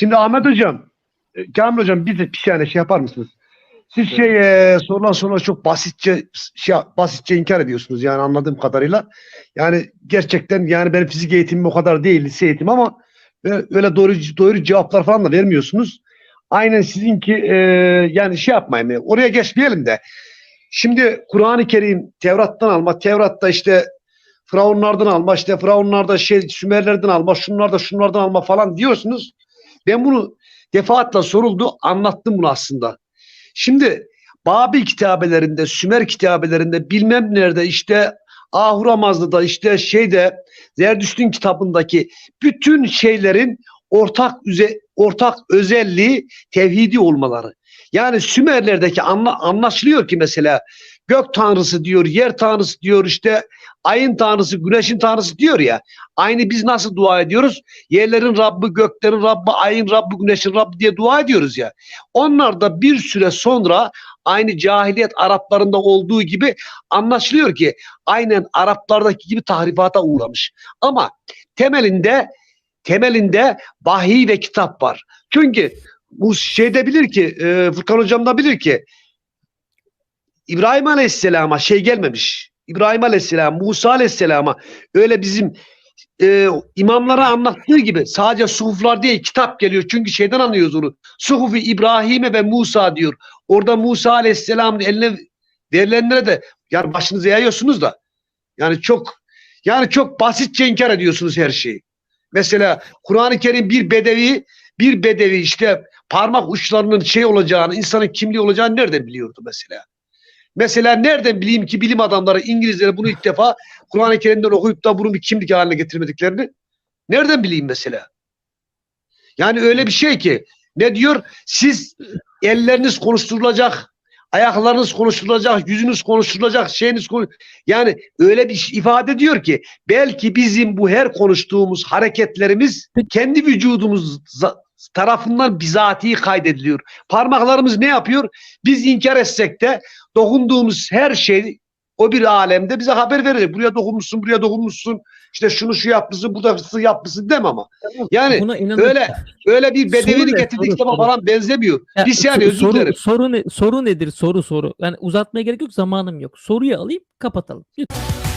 Şimdi Ahmet Hocam, e, Kamil Hocam bir de bir tane şey yapar mısınız? Siz şey e, sorulan soruları çok basitçe şey, basitçe inkar ediyorsunuz yani anladığım kadarıyla. Yani gerçekten yani benim fizik eğitimim o kadar değil lise eğitim ama öyle doğru doğru cevaplar falan da vermiyorsunuz. Aynen sizinki e, yani şey yapmayın yani oraya geçmeyelim de. Şimdi Kur'an-ı Kerim Tevrat'tan alma, Tevrat'ta işte Firavunlardan alma, işte Firavunlarda şey Sümerlerden alma, şunlarda şunlardan alma falan diyorsunuz. Ben bunu defaatle soruldu, anlattım bunu aslında. Şimdi Babil kitabelerinde, Sümer kitabelerinde bilmem nerede işte Ahuramazlı'da işte şeyde Zerdüşt'ün kitabındaki bütün şeylerin ortak üze, ortak özelliği tevhidi olmaları. Yani Sümerlerdeki anla, anlaşılıyor ki mesela gök tanrısı diyor, yer tanrısı diyor, işte ayın tanrısı, güneşin tanrısı diyor ya. Aynı biz nasıl dua ediyoruz? Yerlerin Rabbi, göklerin Rabbi, ayın Rabbi, güneşin Rabbi diye dua ediyoruz ya. Onlar da bir süre sonra aynı cahiliyet Araplarında olduğu gibi anlaşılıyor ki aynen Araplardaki gibi tahrifata uğramış. Ama temelinde temelinde vahiy ve kitap var. Çünkü bu şeyde bilir ki e, Furkan hocam da bilir ki İbrahim Aleyhisselam'a şey gelmemiş. İbrahim Aleyhisselam, Musa Aleyhisselam'a öyle bizim e, imamlara anlattığı gibi sadece suhuflar değil kitap geliyor. Çünkü şeyden anlıyoruz onu. Suhufi İbrahim'e ve Musa diyor. Orada Musa Aleyhisselam'ın eline verilenlere de yani başınızı yayıyorsunuz da yani çok yani çok basitçe inkar ediyorsunuz her şeyi. Mesela Kur'an-ı Kerim bir bedevi bir bedevi işte parmak uçlarının şey olacağını, insanın kimliği olacağını nereden biliyordu mesela? Mesela nereden bileyim ki bilim adamları İngilizleri bunu ilk defa Kur'an-ı Kerim'den okuyup da bunu bir kimlik haline getirmediklerini nereden bileyim mesela? Yani öyle bir şey ki ne diyor? Siz elleriniz konuşturulacak, ayaklarınız konuşturulacak, yüzünüz konuşturulacak, şeyiniz konuş yani öyle bir ifade diyor ki belki bizim bu her konuştuğumuz hareketlerimiz kendi vücudumuz tarafından bizatihi kaydediliyor. Parmaklarımız ne yapıyor? Biz inkar etsek de dokunduğumuz her şey o bir alemde bize haber verir. Buraya dokunmuşsun, buraya dokunmuşsun. İşte şunu şu yapmışsın, burada şu yapmışsın deme ama. Yani öyle öyle bir bedevini getirdik Soru, soru. falan benzemiyor. Ya, saniye so- özür soru, dilerim. Soru, ne, soru nedir? Soru soru. Yani uzatmaya gerek yok zamanım yok. Soruyu alayım kapatalım. Lütfen.